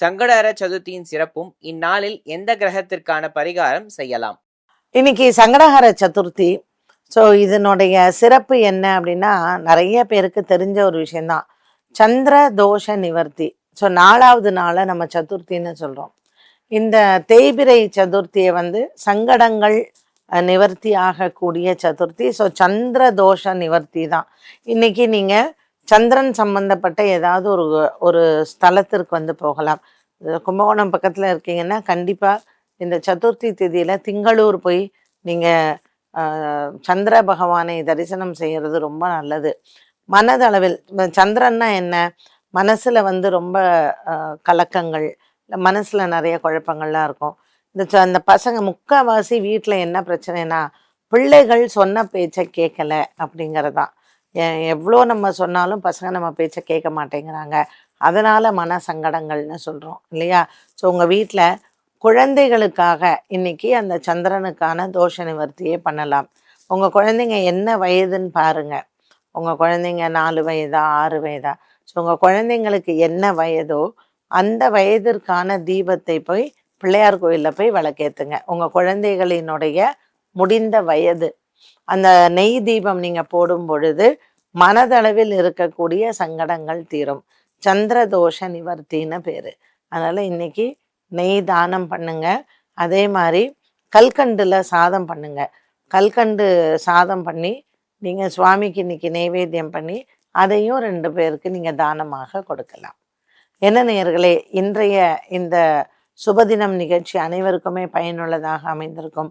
சங்கடஹர சதுர்த்தியின் சிறப்பும் இந்நாளில் எந்த கிரகத்திற்கான பரிகாரம் செய்யலாம்? இன்னைக்கு சங்கடஹர சதுர்த்தி. ஸோ இதனுடைய சிறப்பு என்ன அப்படின்னா நிறைய பேருக்கு தெரிஞ்ச ஒரு விஷயம்தான். சந்திர தோஷ நிவர்த்தி. ஸோ நாலாவது நாளை நம்ம சதுர்த்தின்னு சொல்கிறோம் இந்த தேய்பிரை சதுர்த்தியை வந்து சங்கடங்கள் நிவர்த்தி ஆகக்கூடிய சதுர்த்தி. ஸோ சந்திர தோஷ நிவர்த்தி தான். இன்னைக்கு நீங்கள் சந்திரன் சம்பந்தப்பட்ட ஏதாவது ஒரு ஒரு ஸ்தலத்திற்கு வந்து போகலாம். கும்பகோணம் பக்கத்தில் இருக்கீங்கன்னா கண்டிப்பாக இந்த சதுர்த்தி திதியில் திங்களூர் போய் நீங்கள் சந்திர பகவானை தரிசனம் செய்கிறது ரொம்ப நல்லது. மனதளவில் சந்திரன்னா என்ன? மனசில் வந்து ரொம்ப கலக்கங்கள் மனசில் நிறைய குழப்பங்கள்லாம் இருக்கும். இந்த ச- அந்த பசங்க முக்கால்வாசி வீட்டில் என்ன பிரச்சனைனா பிள்ளைகள் சொன்ன பேச்சை கேட்கல அப்படிங்கிறதான். எவ்வளோ நம்ம சொன்னாலும் பசங்க நம்ம பேச்சை கேட்க மாட்டேங்கிறாங்க. அதனால மன சங்கடங்கள்னு சொல்கிறோம் இல்லையா? ஸோ உங்கள் வீட்டில் குழந்தைகளுக்காக இன்னைக்கு அந்த சந்திரனுக்கான தோஷ நிவர்த்தியே பண்ணலாம். உங்கள் குழந்தைங்க என்ன வயதுன்னு பாருங்கள் உங்கள் குழந்தைங்க நாலு வயதா ஆறு வயதா? ஸோ உங்கள் குழந்தைங்களுக்கு என்ன வயதோ அந்த வயதிற்கான தீபத்தை போய் பிள்ளையார் கோயிலில் போய் விளக்கேற்றுங்க உங்கள் குழந்தைகளினுடைய முடிந்த வயது. அந்த நெய் தீபம் நீங்கள் போடும் பொழுது மனதளவில் இருக்கக்கூடிய சங்கடங்கள் தீரும். சந்திர தோஷ நிவர்த்தின்னு பேர். அதனால் இன்னைக்கு நெய் தானம் பண்ணுங்க. அதே மாதிரி கல்கண்டுல சாதம் பண்ணுங்க. கல்கண்டு சாதம் பண்ணி நீங்கள் சுவாமிக்கு இன்னைக்கு நெய்வேத்தியம் பண்ணி அதையும் ரெண்டு பேருக்கு நீங்கள் தானமாக கொடுக்கலாம். என்ன நேயர்களே இன்றைய இந்த சுபதினம் நிகழ்ச்சி அனைவருக்குமே பயனுள்ளதாக அமைந்திருக்கும்.